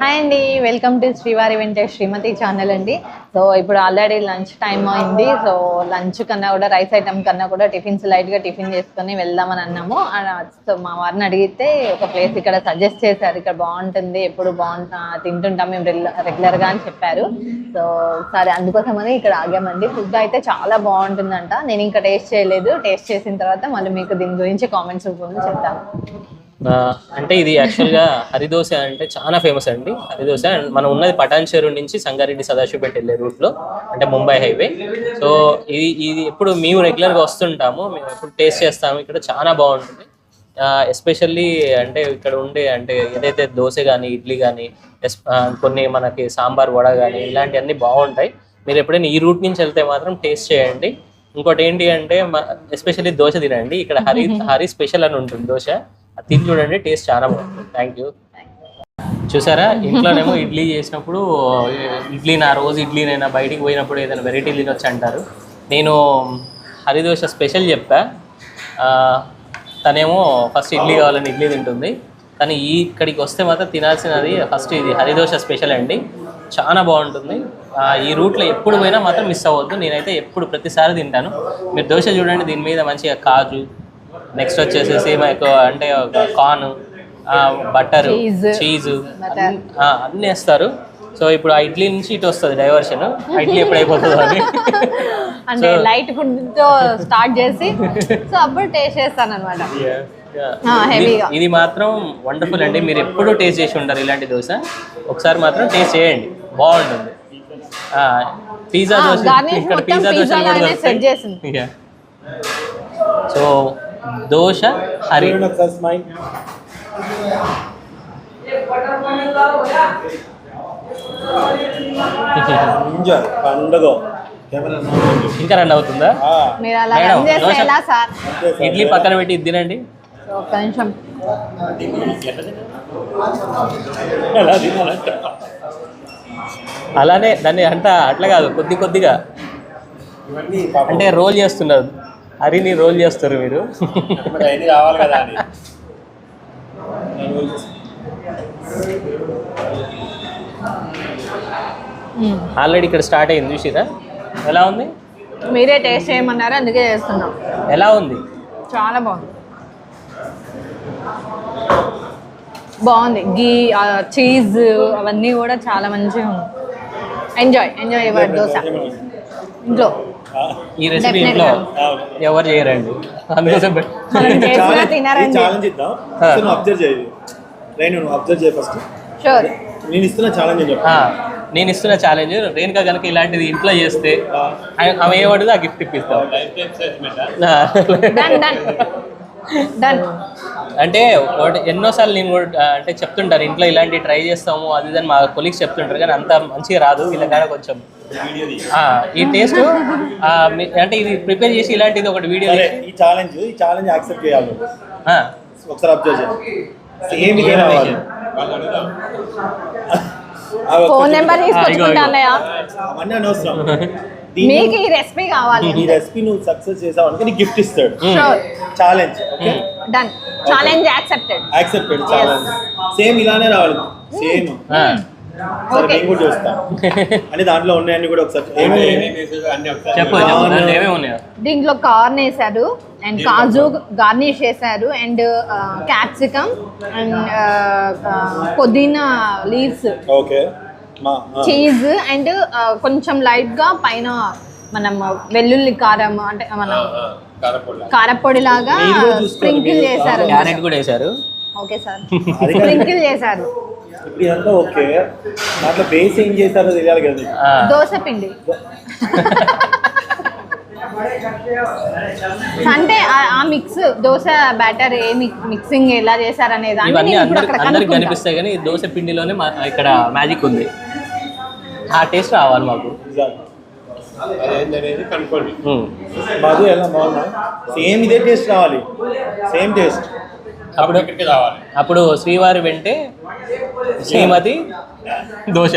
Hi అండి. Welcome to Srivari Venkatesh Srimathi channel అండి. So ఇప్పుడు ఆల్రెడీ లంచ్ టైం అయింది. సో లంచ్ కన్నా కూడా రైస్ ఐటమ్ కన్నా కూడా టిఫిన్స్ లైట్గా టిఫిన్ చేసుకొని వెళ్దామని అన్నాము. సో మా వారిని అడిగితే ఒక ప్లేస్ ఇక్కడ సజెస్ట్ చేశారు. ఇక్కడ బాగుంటుంది. ఎప్పుడు బాగుంటా తింటుంటాం. మేము రెగ్యులర్గా అని చెప్పారు. సో సరే అందుకోసమని ఇక్కడ ఆగామండి. ఫుడ్ అయితే చాలా బాగుంటుందంట. నేను ఇంకా టేస్ట్ చేయలేదు. టేస్ట్ చేసిన తర్వాత మళ్ళీ మీకు దీని గురించి కామెంట్స్ రూపంలో చెప్తాను. అంటే ఇది యాక్చువల్గా హరిదోశ అంటే చాలా ఫేమస్ అండి. హరిదోశ అండ్ మనం ఉన్నది పటాన్ చెరువు నుంచి సంగారెడ్డి సదాశివపేట వెళ్ళే రూట్లో అంటే ముంబై హైవే సో ఇది ఇది ఎప్పుడు మేము రెగ్యులర్గా వస్తుంటాము. మేము ఎప్పుడు టేస్ట్ చేస్తాము. ఇక్కడ చాలా బాగుంటుంది. ఎస్పెషల్లీ అంటే ఇక్కడ ఉండే అంటే ఏదైతే దోశ కానీ ఇడ్లీ కానీ కొన్ని మనకి సాంబార్ వడ కానీ ఇలాంటివన్నీ బాగుంటాయి. మీరు ఎప్పుడైనా ఈ రూట్ నుంచి వెళ్తే మాత్రం టేస్ట్ చేయండి. ఇంకోటి ఏంటి అంటే ఎస్పెషల్లీ దోశ తినండి. ఇక్కడ హరి హరి స్పెషల్ అని ఉంటుంది దోశ. తిని చూడండి టేస్ట్ చాలా బాగుంటుంది. థ్యాంక్ యూ చూసారా? ఇంట్లోనేమో ఇడ్లీ చేసినప్పుడు ఇడ్లీ నా రోజు ఇడ్లీనైనా బయటికి పోయినప్పుడు ఏదైనా వెరైటీ తినొచ్చు అంటారు. నేను హరిదోష స్పెషల్ చెప్పా. తనేమో ఫస్ట్ ఇడ్లీ కావాలని ఇడ్లీ తింటుంది. కానీ ఈ ఇక్కడికి వస్తే మాత్రం తినాల్సినది ఫస్ట్ ఇది హరిదోష స్పెషల్ అండి. చాలా బాగుంటుంది. ఈ రూట్లో ఎప్పుడు పోయినా మాత్రం మిస్ అవ్వద్దు. నేనైతే ఎప్పుడు ప్రతిసారి తింటాను. మీరు దోశ చూడండి దీని మీద మంచిగా కాజు నెక్స్ట్ వచ్చేసేసి మనకు అంటే కార్న్ బటర్. చీజ్. అన్నీ వేస్తారు. సో ఇప్పుడు ఆ ఇడ్లీ నుంచి ఇటు వస్తుంది డైవర్షన్ ఇడ్లీ ఎప్పుడు అయిపోతుందో అని. అంటే లైట్ ఫుడ్తో స్టార్ట్ చేసి సో అప్పుడు టేస్ట్ చేస్తాను అనమాట ఇది మాత్రం వండర్ఫుల్ అండి. మీరు ఎప్పుడూ టేస్ట్ చేసి ఉంటారు ఇలాంటి దోశ. ఒకసారి మాత్రం టేస్ట్ చేయండి. బాగుంటుంది. పిజ్జా దోశ garnish ఇక్కడ పిజ్జా దోశ చేసింది. సో దోశ హరి. పండుగ. ఇంకా రన్ అవుతుందా? మీరు అలా మేడం, రన్ చేస్తే దోశ- ఎలా సార్? ఇడ్లీ పక్కన పెట్టి ఇది తినండి. ఒక్క నిమిషం. అలానే దాన్ని అంట అట్లా కాదు కొద్ది కొద్దిగా. అంటే రోల్ చేస్తున్నారు. హరిని రోల్ చేస్తారు మీరు. రావాలి కదా అని. ఆల్రెడీ ఇక్కడ స్టార్ట్ అయింది చూసిరా? ఎలా ఉంది? మీరే టేస్ట్ చేయమన్నారు అందుకే చేస్తున్నాం. ఎలా ఉంది? చాలా బాగుంది. బాగుంది. గీ చీజ్ అవన్నీ కూడా చాలా మంచిగా ఉంది. ఎంజాయ్ ఎంజాయ్ యువర్ దోశ ఇంట్లో. ఈ రెసిపీ. ఇంట్లో ఎవరు చేయరండి. అందుకోసం పెట్- మనం చేసినా తినారండి. ఛాలెంజ్ ఇద్దాం. ఫస్ట్ నువ్వు అబ్జర్వ్ చేయి. రైన్ నువ్వు అబ్జర్వ్ చేయి ఫస్ట్ షూర్ నేను ఇస్తున్న ఛాలెంజ్ అని చెప్పు. ఆ, నేను ఇస్తున్న ఛాలెంజ్ రేణుక కనుక ఇలాంటిది ఇంట్లో చేస్తే ఆమె ఆమె ఏమడుగుదో ఆ గిఫ్ట్ ఇప్పిస్తాం. ఆ, డన్ డన్ డన్ అంటే ఒకటి ఎన్నోసార్లు నేను కూడా అంటే చెప్తుంటాను ఇంట్లో ఇలాంటి ట్రై చేస్తాము అది ఇది అని మా కొలీగ్స్ చెప్తుంటారు కానీ అంత మంచిగా రాదు వీళ్ళ కొంచెం ఆ, ఈ టేస్ట్ అంటే ఇది ప్రిపేర్ చేసి ఇలాంటిది ఒకటి వీడియో ఈ ఛాలెంజ్ ఈ ఛాలెంజ్ యాక్సెప్ట్ చేయాలి. ఒకసారి అబ్జర్వ్ చేయి సేమ్ ఇదే రావాలి అవి ఒక్క ఫోన్ నెంబర్ ఇగో, తీసుకొచ్చుకుంటానయ్యా అవన్నీ అనవసరం. మీకు ఈ రెసిపీ కావాలి ఈ రెసిపీ నువ్వు సక్సెస్ చేసావు అనుకో నీకు గిఫ్ట్ ఇస్తాడు. Sure challenge okay done challenge accepted accepted challenge same ఇలానే రావాలి. సేమ్ సరే. నేను కూడా చూస్తా. అంటే దాంట్లో ఉన్నాయన్ని కూడా ఒకసారి ఏమేమి చెప్పు చెప్పు. దాంట్లో ఏమేమి ఉన్నాయో? దీంట్లో కార్న్ వేసారు అండ్ కాజు గార్నిష్ చేశారు అండ్ క్యాప్సికమ్ అండ్ పుదీనా లీవ్స్ ఓకే. చీజ్ అండ్ కొంచెం లైట్గా పైన మనం వెల్లుల్లి కారం అంటే మన కారపొడి లాగా. స్ప్రింకిల్. చేశారు. క్యారెట్ కూడా వేశారు. Okay sir. స్ప్రింకిల్ చేశారు. ఇదంతా ఓకే. దాంట్లో బేస్ ఏం చేశారో తెలియాలి కదా నీకు. ఆ, దోశ పిండి. అంటే ఆ- మిక్స్ దోశ బ్యాటర్ ఏ మిక్సింగ్ ఎలా చేశారనే దాన్ని అందరికి అక్కడ అందరికి కనుక్కుంటా. కనిపిస్తాయి కానీ దోశ పిండిలోనే మా- ఇక్కడ మ్యాజిక్ ఉంది. ఆ టేస్ట్ రావాలి మాకు. ఎలా బాగున్నా సేమ్ ఇదే టేస్ట్ రావాలి. సేమ్ టేస్ట్ అప్పుడు అప్పుడు శ్రీవారి వెంటే శ్రీమతి దోశ.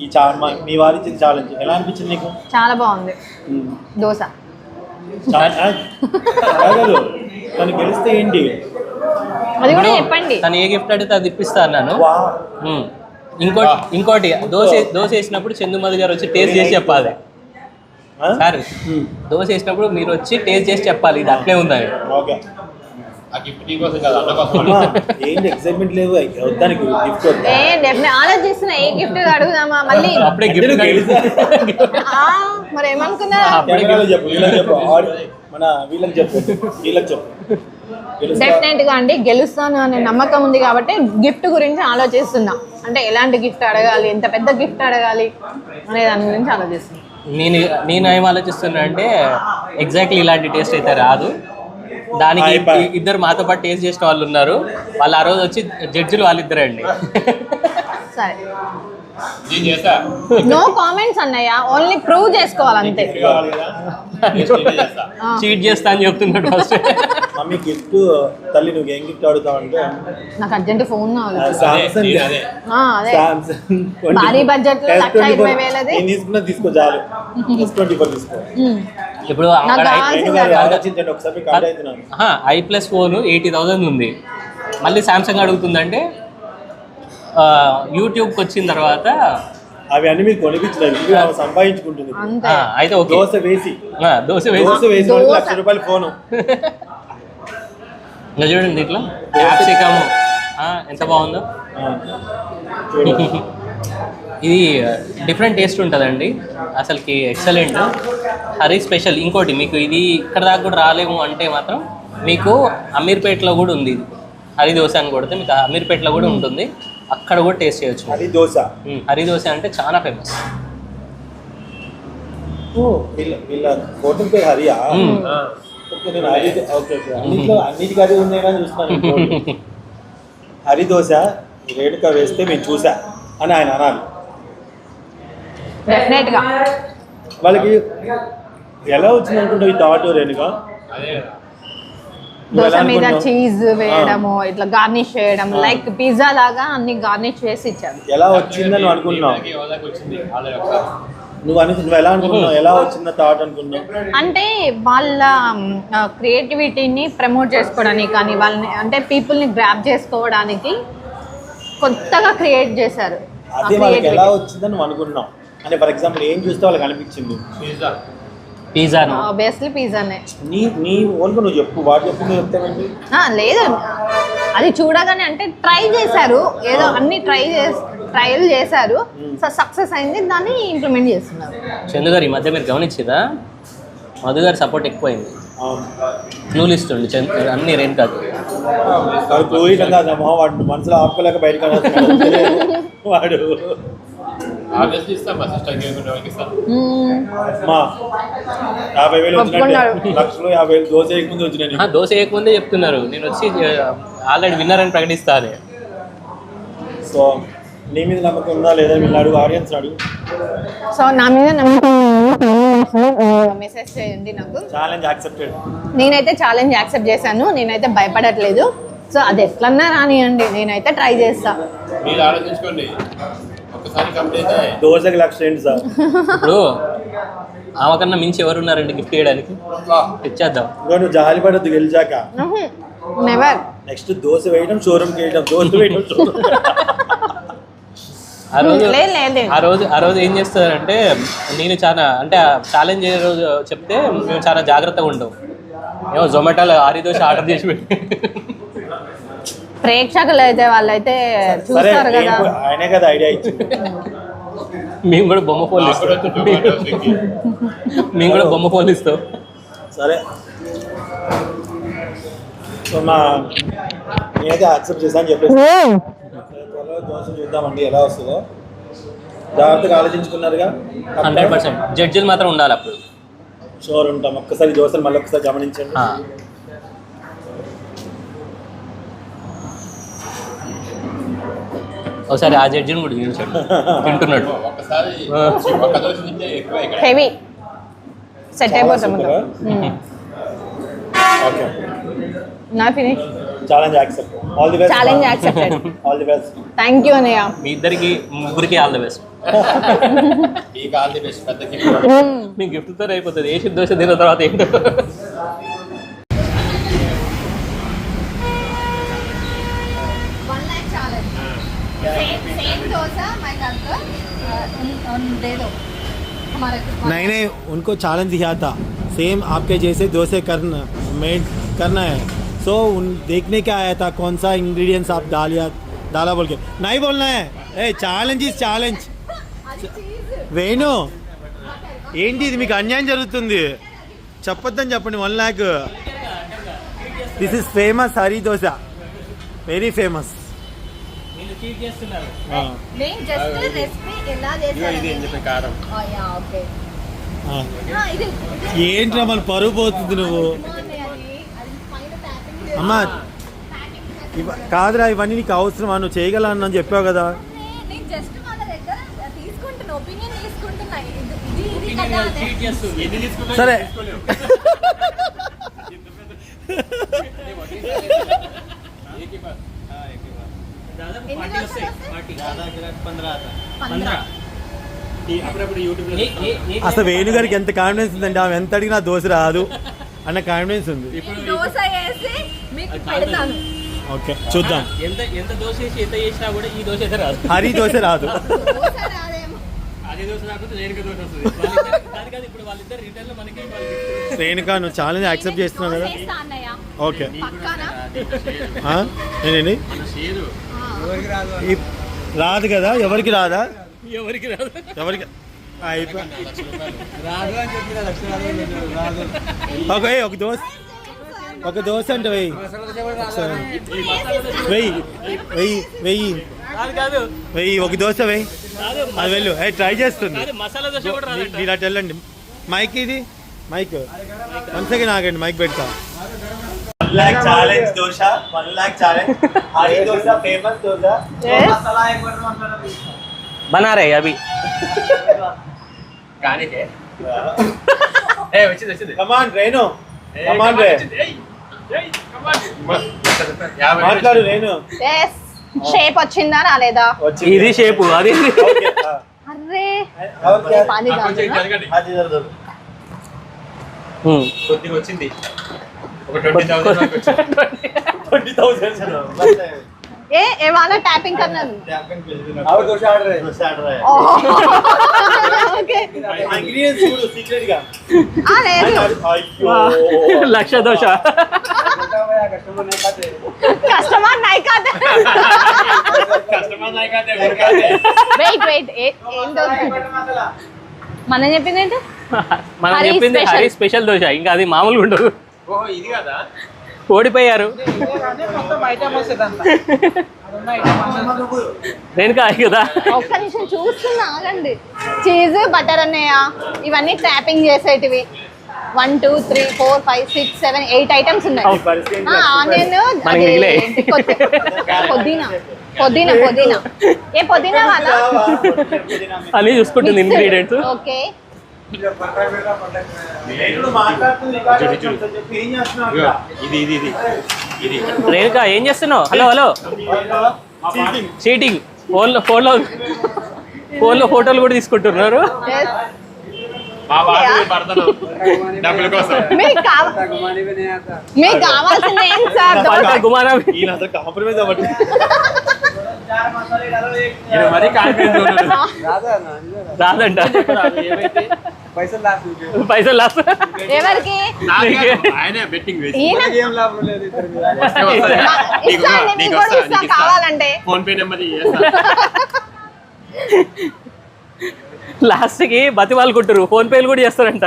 ఈ మా- వారి ఇచ్చిన ఛాలెంజ్ ఎలా అనిపించింది నీకు? చాలా బాగుంది. మ్మ్. దోశ. కాదు తను గెలిస్తే ఏంటి? అది కూడా చెప్పండి. తను ఏ గిఫ్ట్ అడిగితే అది ఇప్పిస్తా అన్నాను. వా. ఉమ్. ఇంకోటి ఇంకోటి దోశ దోశ వేసినప్పుడు చందుమది గారు వచ్చి టేస్ట్ చేసి చెప్పాలి? సార్ ఉమ్. దోశ వేసినప్పుడు మీరు వచ్చి టేస్ట్ చేసి చెప్పాలి ఇది అట్లే ఉందని. ఓకే. ఏంటి ఎక్సైట్మెంట్ లేవు వద్దానికి గిఫ్ట్ వద్దా ఏ డెఫినెట్ ఆలోచిస్తున్నా ఏ గిఫ్ట్ అడుగుదామా? మళ్ళీ అప్పుడే గిఫ్ట్ మరి ఏమనుకున్నా? అప్పుడే కెమెరాలో చెప్పు వీళ్ళకి చెప్పు. ఆడి- మన వీళ్ళకి చెప్పు వీళ్ళకి చెప్పు. గెలుస్తా. డెఫినెట్గా అండి గెలుస్తాను అనే నమ్మకం ఉంది కాబట్టి గిఫ్ట్ గురించి ఆలోచిస్తున్నా. అంటే ఎలాంటి గిఫ్ట్ అడగాలి ఎంత పెద్ద గిఫ్ట్ అడగాలి అనే దాని గురించి ఆలోచిస్తున్నా. నేను నేను ఏం ఆలోచిస్తున్నా అంటే ఎగ్జాక్ట్లీ ఇలాంటి టేస్ట్ అయితే రాదు. దానికి ఇద్దరు మాతో పాటు టేస్ట్ చేసిన వాళ్ళు ఉన్నారు. వాళ్ళు ఆ రోజు వచ్చి జడ్జిలు వాళ్ళిద్దరే అండి. సరే. నేను చేస్తా. నో కామెంట్స్ అన్నయ్య. ఓన్లీ ప్రూవ్ చేసుకోవాలి అంతే. చీట్ చేస్తా. అని చెప్తున్నాడు ఫస్ట్ మమ్మీ గిఫ్ట్ తల్లి నువ్వు ఏం గిఫ్ట్ అడుగుతావు అంటే నాకు అర్జెంట్ ఫోన్ కావాలి. సామ్సంగ్ భారీ budget లో లక్ష ఇరవై వేలది. నేను తీసుకున్నా తీసుకో చాలు. ట్వంటీ ఫోర్ తీసుకో. ఇప్పుడు I plus phone eighty thousand ఉంది. మళ్ళీ సామ్సంగ్ అడుగుతుందంటే యూట్యూబ్కి వచ్చిన తర్వాత అవి అన్ని మీరు ఆమె సంపాదించుకుంటుంది అయితే ఓకే. దోశ వేసి. ఆ, దోశ వేసి. దోశ వేసి. లక్ష రూపాయల ఫోను. ఇంకా చూడండి దీంట్లో. క్యాప్సికమ్. ఎంత బాగుందో. ఇది డిఫరెంట్ టేస్ట్ ఉంటుందండి. అసలుకి ఎక్సలెంట్. హరీ స్పెషల్. ఇంకోటి మీకు ఇది ఇక్కడ దాకా కూడా రాలేము అంటే మాత్రం మీకు అమీర్పేటలో కూడా ఉంది ఇది. హరి దోశ అని కొడితే మీకు అమీర్పేటలో కూడా ఉంటుంది. అక్కడ కూడా టేస్ట్ చేయొచ్చు అది దోశ హరి దోశ అంటే చాలా ఫేమస్. ఓ, వీళ్ళ వీళ్ళ హోటల్ పేరు హరియా? మ్మ్. ఓకే నేను హరి ఓకే ఓకే. అన్నిట్లో అన్నిటికీ అదే ఉన్నాయి కానీ చూస్తున్నాను. హరి దోశ రేణుక వేస్తే మేము చూసా అని ఆయన గా. వాళ్ళకి ఎలా వచ్చింది అనుకుంటావు ఈ థాట్ రేణుక? అదే నువ్వు దోశ మీద? చీజ్ వేయడము ఇట్లా గార్నిష్ చేయడం లైక్ పిజ్జా లాగా అన్ని గార్నిష్ చేసి ఇచ్చారు. ఎలా వచ్చిందని నువ్వు అను నువ్వు ఎలా అనుకుంటున్నావు? ఎలా వచ్చింది థాట్ అనుకున్నావు అంటే వాళ్ళ క్రియేటివిటీని ప్రమోట్ చేసుకోవడానికి కానీ వాళ్ళని అంటే పీపుల్ని గ్రాప్ చేసుకోవడానికి కొత్తగా క్రియేట్ చేశారు అదే వాళ్ళకి ఎలా వచ్చిందని నువ్వు అంటే ఫర్ ఎగ్జాంపుల్ ఏం చూస్తే వాళ్ళకి అనిపించింది? పిజ్జా పిజ్జాను. ఆబ్వియస్లీ పిజ్జానే. నీ నీ ఓన్గా నువ్వు చెప్పు వాడు చెప్పు నువ్వు చెప్తావేంటి? ఆ, లేదు అది చూడగానే అంటే ట్రై చేశారు. ఏదో అన్ని ట్రై చేసి ట్రయల్ చేశారు. సో సక్సెస్ అయింది. దాన్ని ఇంప్లిమెంట్ చేస్తున్నారు. చందు గారు ఈ మధ్య మీరు గమనించిందా మధు గారి సపోర్ట్ ఎక్కువైంది. క్లూలు ఇస్తుండే చందు అన్ని రేణు కాదు. వాడు మనసులో ఆపుకోలేక బయటకు. వాడు దోశ వేయకముందే చెప్తున్నారు. నేను వచ్చి ఆల్రెడీ విన్నర్ అని ప్రకటిస్తాను సో నీ మీద నమ్మకం ఉందా లేదా వీళ్ళు అడుగు ఆడియన్స్ అడుగు. సో నా మీద నమ్మకం మెసేజ్ చేయండి నాకు. ఛాలెంజ్ యాక్సెప్టెడ్ నేనైతే ఛాలెంజ్ యాక్సెప్ట్ చేశాను. నేనైతే భయపడట్లేదు. సో అది ఎట్లన్నా రానియండి. నేనైతే ట్రై చేస్తా. మీరు ఆలోచించుకోండి. ఒక్కసారి కంప్లీట్ అయితే దోశకి లక్ష ఏంటి సార్? ఇప్పుడు ఆమె కన్నా మించి ఎవరు ఉన్నారండి గిఫ్ట్ చేయడానికి ఇచ్చేద్దాం నువ్వు జాలి పడద్దు గెలిచాక. నెవర్ నెక్స్ట్ దోశ వేయడం షోరూమ్కి వేయడం దోశ వేయడం షోరూమ్ ఆ రోజు ఆ రోజు ఆ రోజు ఏం చేస్తారంటే నేను చాలా అంటే ఛాలెంజ్ ఏ రోజు చెప్తే మేము చాలా జాగ్రత్తగా ఉంటాం ఏమో జొమాటోలో ఆరి దోశ ఆర్డర్ చేసి పెట్టి. ప్రేక్షకులు అయితే వాళ్ళైతే సరే చూస్తారు కదా. ఆయనే కదా ఐడియా ఇచ్చింది. మేము కూడా బొమ్మ ఫోన్ నాకు కూడా ఇస్తాం. వచ్చి టొమాటో స్విగ్గీ మేము కూడా బొమ్మ ఇస్తాం. సరే. సో మా నేనైతే యాక్సెప్ట్ చేశాను చెప్పేసి. త్వరలో దోశ చూద్దామండి ఎలా వస్తుందో. జాగ్రత్తగా ఆలోచించుకున్నారుగా. Hundred percent. జడ్జిలు మాత్రం ఉండాలి అప్పుడు. షోర్ ఉంటాం. ఒక్కసారి దోశలు మళ్ళీ ఒకసారి గమనించండి. ఒకసారి ఆ జడ్జిని కూడా చూపించండి. తింటున్నాడు హెవీ. సెట్ అయిపోతాం నా finish. Challenge accept all the best challenge accepted all the best thank you అన్నయ్య మీ ఇద్దరికి ముగ్గురికి ఆల్ ద బెస్ట్ ఈ కాల్ ది బెస్ట్ పెద్ద గిఫ్ట్ మీ గిఫ్ట్తో అయిపోతుంది ఏ దోశ తిన్న తర్వాత ఏంటో. दे दो हमारे नहीं नहीं उनको चैलेंज किया था सेम आपके जैसे डोसे करना मेड करना है सो उन देखने क्या आया था कौन सा इंग्रेडिएंट्स आप डालिया डाला बोल के नहीं बोलना है a challenge is challenge Venu ఏంటి ఇది మీకు అన్యాయం జరుగుతుంది చెప్పొద్దని చెప్పండి one lakh this is famous Hari dosa very famous వీళ్ళు cheat చేస్తున్నారు. నేను జస్ట్ రెసిపీ ఎలా చేశాను ఇది ఏం చెప్పిన కారం. Yeah okay. ఇది ఏంట్రా మన పరువు పోతుంది నువ్వు? అమ్మా ఇవ- కాదురా ఇవన్నీ నీకు అవసరమా? నువ్వు చేయగలను అని చెప్పావు కదా. నేను జస్ట్ వాళ్ళ దగ్గర తీసుకుంటున్నా ఒపీనియన్ తీసుకుంటున్నా. ఇది ఇది- ఇది కదా అదే. చీట్ చేస్తుంది ఎన్ని తీసుకున్నా సరే. అసలు? వేణు గారికి ఎంత కాన్ఫిడెన్స్ ఉందంటే ఆమె ఎంత అడిగినా దోశ రాదు అన్న కాన్ఫిడెన్స్ ఉంది. ఓకే చూద్దాం. ఎంత ఎంత దోశ వేసి ఎంత చేసినా కూడా ఈ దోశ అయితే రాదు. హరి దోశ రాదు. దోశ రాదేమో. అదే దోశ రాకపోతే దేనికి దోశ వస్తుంది. వాళ్ళిద్దరు- కాదు కాదు ఇప్పుడు వాళ్ళిద్దరు రిటర్న్లో మనకి వాళ్ళు రేణుకా నువ్వు ఛాలెంజ్ యాక్సెప్ట్ చేస్తున్నావు కదా? ఓకే. పక్కానా? రాదు కదా ఎవరికి రాదా? ఎవరికి రాదు? ఎవరికి? ఓకే ఒక దోశ ఒక దోశ అంటే వెయ్యి. వెయ్యి. వెయ్యి వెయ్యి. వెయ్యి ఒక దోశ వెయ్యి. అది వెళ్ళు. ఏ ట్రై చేస్తుంది. కాదు మసాలా దోశ కూడా రాదంట. మీరు అటు వెళ్ళండి. మైక్ ఇది? మైక్. వన్ సెకండ్ ఆగండి మైక్ పెడతా. One lakh challenge dosa one lakh challenge Hari dosa famous dosa బనా రే అభి కానీ ఏ వచ్చింది వచ్చింది కమాన్ రేణు ఏ, కమాన్ come on, రే వచ్చింది. ఏయ్, ఏయ్, come on. యాభై మాట్లాడు రేణు ఎస్ షేప్ వచ్చిందా రాలేదా. ఇది షేపు అది. పానీ అది జరగదు. కొద్దిగా వచ్చింది. ఒక ట్వంటీ థౌసండ్ వరకు వచ్చింది 20,000 ఏ ఏ వాళ్ళ ట్యాపింగ్ కన్నా और दो शॉट रहे दो शॉट रहे ఓకే इंग्रेडिएंट्स చూడు సీక్రెట్ గా ఆ లేదు అయ్యో లక్ష దోశ కస్టమర్ నై కాదు కస్టమర్ నాయకాతే ఊరికాతే వెయిట్ వెయిట్ ఏం దోశ మనం చెప్పింది ఏంటి మనం హరి చెప్పింది special. హరి స్పెషల్ దోశ ఇంకా అది మామూలుగా ఉండదు ఓ ఇది కదా? ఓడిపోయారు. రేణుకా కదా ఒక్క నిమిషం చూస్తున్నా ఆగండి. చీజ్ బటర్ అన్నయ్య ఇవన్నీ ట్యాపింగ్ చేసేటివి. One two three four five six seven eight items ఉన్నాయి. ఆనియన్. పుదీనా పుదీనా పుదీనా ఏ పుదీనా వాళ్ళ అని చూసుకుంటుంది ఇంగ్రీడియంట్స్ ఓకే. ఇది ఇది ఇది ఇది రేణుకా ఏం చేస్తున్నావు? Hello hello. చీటింగ్ ఫోన్లో ఫోన్లో ఫోన్లో ఫోటోలు కూడా తీసుకుంటున్నారు. మీకు కావ మీకు కావాల్సింది ఏం సార్? గుమానా కాంప్రమైజ్ ఇది మరీ కాన్ఫిడెన్స్ రాదంట. పైసలు లాస్ ఎవరికి? ఆయనే బెట్టింగ్ వేసి. కావాలంటే. ఫోన్ పే నెంబర్ చేస్తా లాస్ట్కి బతివాళ్ళు కొట్టరు ఫోన్ పేలు కూడా చేస్తారంట.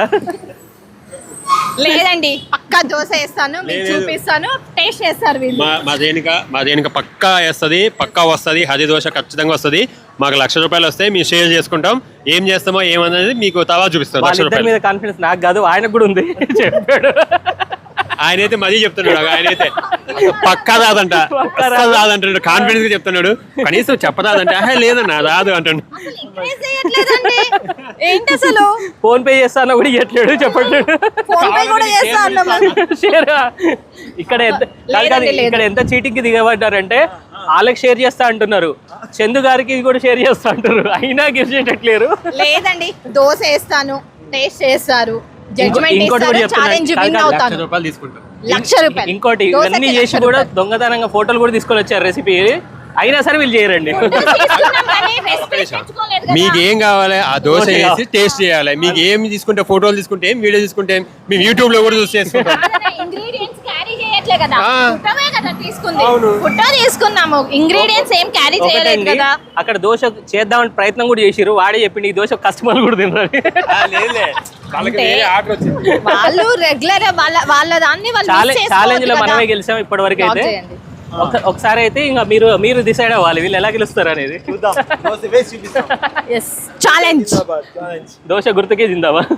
లేదండి పక్కా దోశ వేస్తాను మీకు చూపిస్తాను టేస్ట్ చేస్తారు వీళ్ళు. మా మా దేనిక మా దేనిక పక్కా వేస్తుంది పక్కా వస్తుంది హది దోశ ఖచ్చితంగా వస్తుంది. మాకు లక్ష రూపాయలు వస్తాయి మేము షేర్ చేసుకుంటాం. ఏం చేస్తామో ఏమన్నది మీకు తవా చూపిస్తాం లక్ష వాళ్ళిద్దరి రూపాయలు. మీద కాన్ఫిడెన్స్ నాకు కాదు ఆయనకు కూడా ఉంది. చెప్పాడు. ఆయన అయితే మరీ చెప్తున్నాడు ఆయన అయితే పక్కా రాదంట పక్కా అస్సలు రాదంటాడు కాన్ఫిడెన్స్గా చెప్తున్నాడు. కనీసం చెప్పరాదంటే "ఆహా, లేదన్నా రాదు అంటాడు అసలు encourage చేయట్లేదండి. ఏంటి అసలు? ఫోన్ పే చేస్తానో కూడా ఇవ్వట్లేడు చెప్పట్లేడు ఫోన్ పే కూడా చేస్తా అన్నాం షేర్ ఇక్కడ ఎంత కాదు కాదు, లేదండి, లేదు. ఇక్కడ ఎంత చీటింగ్కి దిగబడ్డారంటే వాళ్ళకి షేర్ చేస్తా అంటున్నారు. చందు గారికి కూడా షేర్ చేస్తా అంటారు అయినా గిఫ్ట్ చేయట్లేరు. లేదండి దోశ వేస్తాను టేస్ట్ చేస్తారు. జడ్జ్మెంట్ ఇస్తారు. ఛాలెంజ్ విన్ అవుతాను. రూపాయలు తీసుకుంటాం. లక్ష రూపాయలు. ఇంకోటి ఇవన్నీ చేసి కూడా. దొంగతనంగా ఫోటోలు కూడా తీసుకొని వచ్చారు రెసిపీ అయినా సరే వీళ్ళు చేయరండి. మీకు ఏం కావాలి? ఆ దోశ వేసి టేస్ట్ చేయాలి. మీకు ఏం తీసుకుంటే ఫోటోలు తీసుకుంటే ఏం వీడియో తీసుకుంటే మేము యూట్యూబ్లో కూడా చూసి చేసుకుంటాం. ఇంగ్రీడియంట్స్ క్యారీ చేయట్లే కదా. ఆ. ఫుట్టమే కదా తీసుకుంది. ఫుట్టో తీసుకున్నాము. ఇంగ్రీడియంట్స్ ఏం క్యారీ చేయలేదు ఒకటండి కదా. అక్కడ దోశ చేద్దామని ప్రయత్నం కూడా చేసిరు వాడే చెప్పిండు ఈ దోశ కస్టమర్ కూడా తిన్నారు అంటే- వాళ్ళు రెగ్యులర్ వాళ్ళ వాళ్ళ దాన్ని వాళ్ళు ఛాలెంజ్లో. మనమే గెలిచాం ఇప్పటి వరకు అయితే. ఒకసారి అయితే ఇంకా మీరు మీరు డిసైడ్ అవ్వాలి. వీళ్ళు ఎలా గెలుస్తారు అనేది. ఛాలెంజ్ దోశ గుర్తుకే జిందావా